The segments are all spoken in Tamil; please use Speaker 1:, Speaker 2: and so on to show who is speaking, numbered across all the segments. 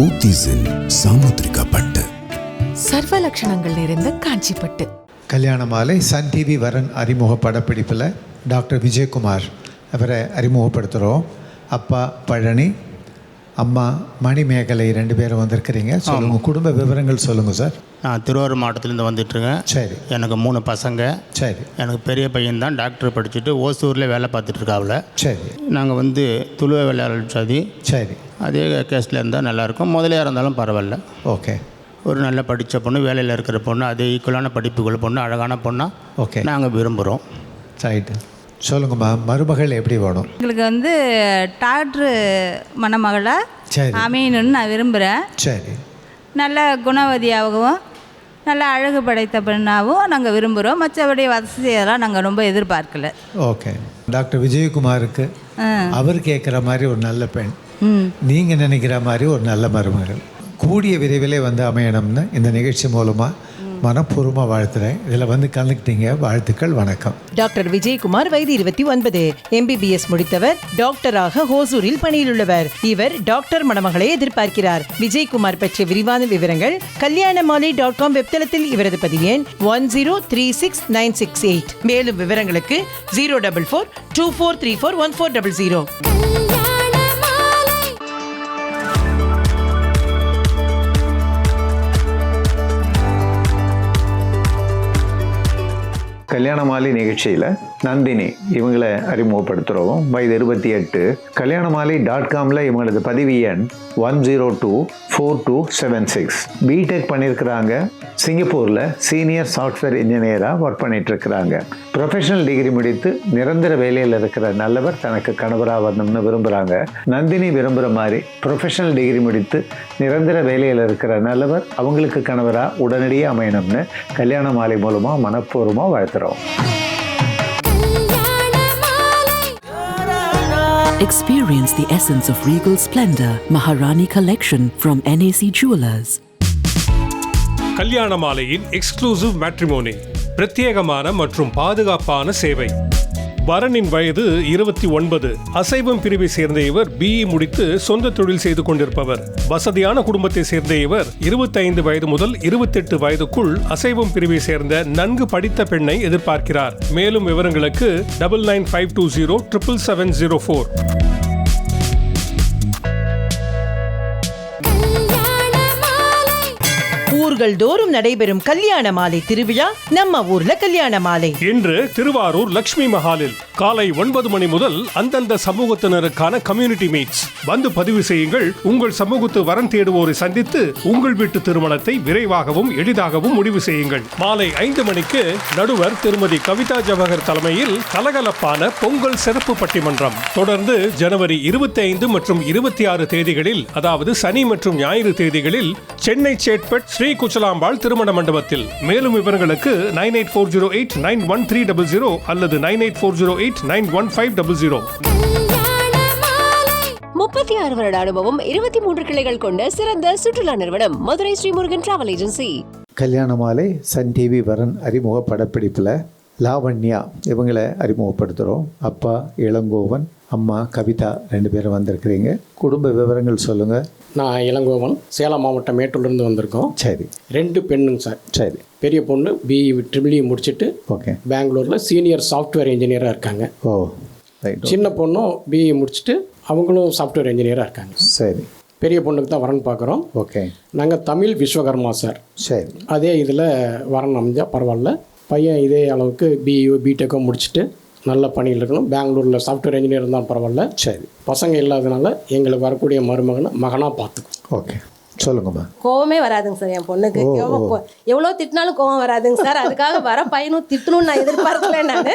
Speaker 1: போத்தீஸில் சாமுத்திரிகா பட்டு
Speaker 2: சர்வ லட்சணங்கள் நிறைந்த காஞ்சிப்பட்டு.
Speaker 3: கல்யாண மாலை சன் டிவி வரன் அறிமுக படப்பிடிப்பில் டாக்டர் விஜயகுமார் அவரை அறிமுகப்படுத்துகிறோம் அப்பா பழனி அம்மா மணிமேகலை ரெண்டு பேரும் வந்திருக்கிறீங்க. சொல்லுங்கள் குடும்ப விவரங்கள் சொல்லுங்கள் சார்.
Speaker 4: நான் திருவாரூர் மாவட்டத்துலேருந்து வந்துட்டுருக்கேன்.
Speaker 3: சரி.
Speaker 4: எனக்கு மூணு பசங்க.
Speaker 3: சரி.
Speaker 4: எனக்கு பெரிய பையன் தான் டாக்டர் படிச்சுட்டு ஓசூரில் வேலை பார்த்துட்டு இருக்காப்புல
Speaker 3: சரி.
Speaker 4: நாங்கள் வந்து துளுவ விளையாடல் சாதி.
Speaker 3: சரி.
Speaker 4: அதே கேஸில் இருந்தால் நல்லாயிருக்கும் முதலியாக இருந்தாலும் பரவாயில்ல.
Speaker 3: ஓகே.
Speaker 4: ஒரு நல்ல படித்த பொண்ணு வேலையில் இருக்கிற பொண்ணு அதே ஈக்குவலான படிப்புகள் பொண்ணு அழகான பொண்ணாக
Speaker 3: ஓகே.
Speaker 4: நாங்கள் விரும்புகிறோம்
Speaker 3: ரைட்டு. சொல்லுங்கம்மா மருமகள் எப்படி வேணும்?
Speaker 5: எங்களுக்கு வந்து டாக்டர் மணமகளாக
Speaker 3: சரி.
Speaker 5: அமையணும்னு நான் விரும்புகிறேன்
Speaker 3: சரி.
Speaker 5: நல்ல குணவதியாகவும் நல்ல அழகு படைத்த பெண்ணாகவும் நாங்கள் விரும்புகிறோம் மற்றபடி வசதியெல்லாம் நாங்கள் ரொம்ப எதிர்பார்க்கல.
Speaker 3: ஓகே. டாக்டர் விஜயகுமாருக்கு. அவர் கேட்குற மாதிரி ஒரு நல்ல பெண். நீங்கள் நினைக்கிற மாதிரி ஒரு நல்ல மருமகள். கூடிய விரைவிலே வந்து அமையணும்னு இந்த நிகழ்ச்சி மூலமாக மனப்பூர்வமாக வாழ்த்துறேன். இதில் வந்து கலந்துக்கிட்டீங்க. வாழ்த்துக்கள் வணக்கம்.
Speaker 6: டாக்டர் விஜயகுமார் வயது இருபத்தி ஒன்பது. எம்பிபிஎஸ் முடித்தவர் டாக்டராக ஹோசூரில் பணியிலுள்ளவர். இவர் டாக்டர் மணமகளை எதிர்பார்க்கிறார். விஜயகுமார் பற்றிய விரிவான விவரங்கள் கல்யாண மாலை டாட் காம் வெப்தளத்தில் இவரது பதிவு எண் one zero three six nine six eight. மேலும் விவரங்களுக்கு zero double four two four three four one four double zero.
Speaker 3: கல்யாண மாலை நிகழ்ச்சியில் நந்தினி இவங்களை அறிமுகப்படுத்துகிறோம் வயது இருபத்தி எட்டு. கல்யாணமாலை டாட் காமில் இவங்களது பதிவு எண் one zero two four two seven six BTech பண்ணியிருக்கிறாங்க சிங்கப்பூரில் சீனியர் சாஃப்ட்வேர் இன்ஜினியராக ஒர்க் பண்ணிட்டு இருக்கிறாங்க ப்ரொஃபஷனல் டிகிரி முடித்து நிரந்தர வேலையில் இருக்கிற நல்லவர் தனக்கு கணவராக வரணும்னு விரும்புகிறாங்க நந்தினி விரும்புகிற மாதிரி ப்ரொஃபஷனல் டிகிரி முடித்து நிரந்தர வேலையில் இருக்கிற நல்லவர் அவங்களுக்கு கணவராக உடனடியாக அமையணும்னு கல்யாண மாலை மூலமாக மனப்பூர்வமாக வாழ்த்துறோம்.
Speaker 7: வரும் Experience the essence of regal splendor. Maharani Collection from NAC Jewelers.
Speaker 8: கல்யாண மாலையின் எக்ஸ்க்ளூசிவ் மேட்ரிமோனி பிரத்யேகமான மற்றும் பாதுகாப்பான சேவை வரனின் வயது இருபத்தி ஒன்பது. அசைவம் பிரிவை சேர்ந்த இவர் பிஇ முடித்து சொந்த தொழில் செய்து கொண்டிருப்பவர். வசதியான குடும்பத்தை சேர்ந்த இவர் இருபத்தைந்து வயது முதல் இருபத்தெட்டு வயதுக்குள் அசைவம் பிரிவை சேர்ந்த நன்கு படித்த பெண்ணை எதிர்பார்க்கிறார். மேலும் விவரங்களுக்கு double nine five two zero triple seven zero four
Speaker 6: ஊர்கள் தோறும் நடைபெறும் கல்யாண மாலை திருவிழா நம்ம ஊர்ல கல்யாண மாலை.
Speaker 8: இன்று திருவாரூர் லட்சுமி மஹாலில் காலை ஒன்பது மணி முதல் அந்தந்த சமூகத்தினருக்கான கம்யூனிட்டி மீட்ஸ் வந்து பதிவு செய்யுங்கள். உங்கள் சமூகத்து வரம் தேடுவோரை சந்தித்து உங்கள் வீட்டு திருமணத்தை விரைவாகவும் எளிதாகவும் முடிவு செய்யுங்கள். மாலை ஐந்து மணிக்கு நடுவர் திருமதி கவிதா ஜவஹர் தலைமையில் கலகலப்பான பொங்கல் சிறப்பு பட்டிமன்றம். தொடர்ந்து ஜனவரி இருபத்தி ஐந்து மற்றும் இருபத்தி ஆறு தேதிகளில் அதாவது சனி மற்றும் ஞாயிறு தேதிகளில் சென்னை சேட்பட் ஸ்ரீ குச்சலாம்பாள் திருமண மண்டபத்தில். மேலும் விவரங்களுக்கு nine eight four zero eight nine one three double zero அல்லது nine eight four zero eight nine one five double zero.
Speaker 9: முப்பத்தி ஆறு வருட அனுபவம் இருபத்தி மூன்று கிளைகள் கொண்ட சிறந்த சுற்றுலா நிறுவனம் மதுரை ஸ்ரீமுருகன் டிராவல் ஏஜென்சி.
Speaker 3: கல்யாண மாலை சன் டிவி வரன் அறிமுக படப்பிடிப்பில் லாவண்யா இவங்களை அறிமுகப்படுத்துகிறோம் அப்பா இளங்கோவன் அம்மா கவிதா ரெண்டு பேரும் வந்திருக்கிறீங்க. குடும்ப விவரங்கள் சொல்லுங்கள்
Speaker 10: நான் இளங்கோவன் சேலம் மாவட்டம் மேட்டூர்லேருந்து வந்திருக்கோம்.
Speaker 3: சரி.
Speaker 10: ரெண்டு பெண்ணுங்க சார்.
Speaker 3: சரி.
Speaker 10: பெரிய பொண்ணு பிஇ ட்ரிபிள் இ முடிச்சுட்டு
Speaker 3: ஓகே.
Speaker 10: பெங்களூரில் சீனியர் சாஃப்ட்வேர் இன்ஜினியராக இருக்காங்க.
Speaker 3: ஓ ரைட்
Speaker 10: சின்ன பொண்ணும் பிஇ முடிச்சுட்டு அவங்களும் சாஃப்ட்வேர் இன்ஜினியராக இருக்காங்க.
Speaker 3: சரி.
Speaker 10: பெரிய பொண்ணுக்கு தான் வரன் பார்க்குறோம்.
Speaker 3: ஓகே.
Speaker 10: நாங்கள் தமிழ் விஸ்வகர்மா சார்.
Speaker 3: சரி.
Speaker 10: அதே இதில் வரன் அமைஞ்சா பரவாயில்ல. பையன் இதே அளவுக்கு பிஇஓ பிடெக்கோ முடிச்சுட்டு நல்ல பணியில் இருக்கணும். பெங்களூரில் சாஃப்ட்வேர் இன்ஜினியர் இருந்தால் பரவாயில்ல.
Speaker 3: சரி.
Speaker 10: பசங்க இல்லாதனால எங்களுக்கு வரக்கூடிய மருமகனை மகனாக பார்த்துக்கும்
Speaker 3: ஓகே. சொல்லுங்கம்மா
Speaker 11: கோவமே வராதுங்க சார் என் பொண்ணுக்கு. எவ்வளோ திட்டினாலும் கோவம் வராதுங்க சார். அதுக்காக வர பையனும் திட்டணும்னு நான் எதிர்பார்க்கல நான்.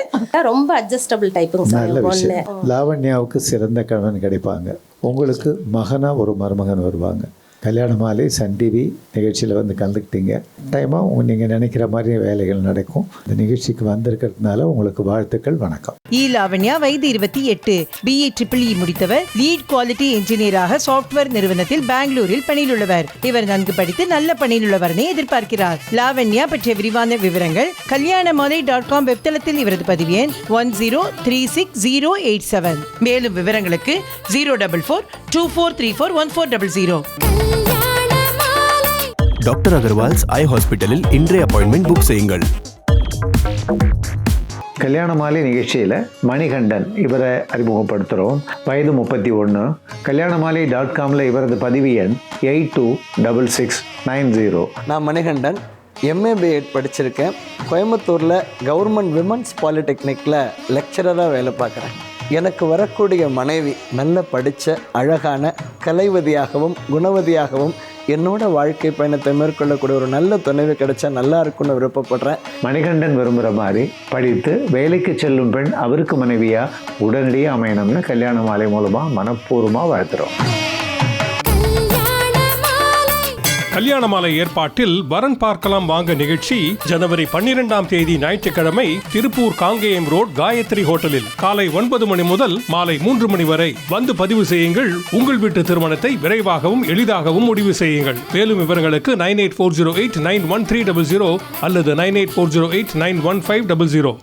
Speaker 11: ரொம்ப அட்ஜஸ்டபிள் டைப்புங்க சார்
Speaker 3: நல்ல விஷயம். லாவண்யாவுக்கு சிறந்த கணவன் கிடைப்பாங்க. உங்களுக்கு மகனா ஒரு மருமகன் வருவாங்க. கல்யாண மாலை சன் டிவி நிகழ்ச்சியில் வந்து கலந்துக்கிட்டீங்க. டைமாக நீங்கள் நினைக்கிற மாதிரி வேலைகள் நடக்கும். இந்த நிகழ்ச்சிக்கு வந்திருக்கிறதுனால உங்களுக்கு வாழ்த்துக்கள் வணக்கம்.
Speaker 6: இ லாவண்யா வயது இருபத்தி எட்டு. பிஇ ட்ரிபிள் இ முடித்தவர். லீட் குவாலிட்டி இன்ஜினியராக சாஃப்ட்வேர் நிறுவனத்தில் பெங்களூரில் பணியிலுள்ளவர். இவர் நன்கு படித்து நல்ல பணியிலுள்ளவரனை எதிர்பார்க்கிறார். லாவண்யா பற்றிய விரிவான விவரங்கள் கல்யாண மாலை டாட் காம் வெப்தளத்தில் இவரது பதிவு எண் one zero three six zero eight seven. மேலும் விவரங்களுக்கு zero double four two four three four one four double zero.
Speaker 1: Doctor Agarwal's eye ஹாஸ்பிட்டலில் இன்றைய அப்பாயின்மெண்ட் புக் செய்யுங்கள்.
Speaker 3: கல்யாண மாலை நிகழ்ச்சியில் மணிகண்டன் இவரை அறிமுகப்படுத்துகிறோம் வயது முப்பத்தி ஒன்று கல்யாண மாலை டாட் காமில் இவரது பதிவு எண் eight two double six nine zero.
Speaker 12: நான் மணிகண்டன். எம்ஏ பிஎட் படிச்சிருக்கேன். கோயம்புத்தூரில் கவர்மெண்ட் விமன்ஸ் பாலிடெக்னிக்கில் லெக்சரராக வேலை பார்க்குறேன். எனக்கு வரக்கூடிய மனைவி நல்ல படித்த அழகான கலைவதியாகவும் குணவதியாகவும் என்னோட வாழ்க்கை பயணத்தை மேற்கொள்ளக்கூடிய ஒரு நல்ல துணைவு கிடைச்சா நல்லா இருக்கும்னு விருப்பப்படுறேன்.
Speaker 3: மணிகண்டன் விரும்புகிற மாதிரி படித்து வேலைக்கு செல்லும் பெண் அவருக்கு மனைவியா உடனடியாக அமையணும்னு கல்யாண மாலை மூலமாக மனப்பூர்வமாக வாழ்த்துறோம்.
Speaker 8: கல்யாண மாலை ஏற்பாட்டில் வரன் பார்க்கலாம் வாங்க நிகழ்ச்சி ஜனவரி பன்னிரெண்டாம் தேதி ஞாயிற்றுக்கிழமை திருப்பூர் காங்கேயம் ரோட் காயத்ரி ஹோட்டலில் காலை ஒன்பது மணி முதல் மாலை மூன்று மணி வரை வந்து பதிவு செய்யுங்கள். உங்கள் வீட்டு திருமணத்தை விரைவாகவும் எளிதாகவும் முடிவு செய்யுங்கள். மேலும் விவரங்களுக்கு nine eight four zero eight nine one three double zero அல்லது nine eight four zero eight nine one five double zero.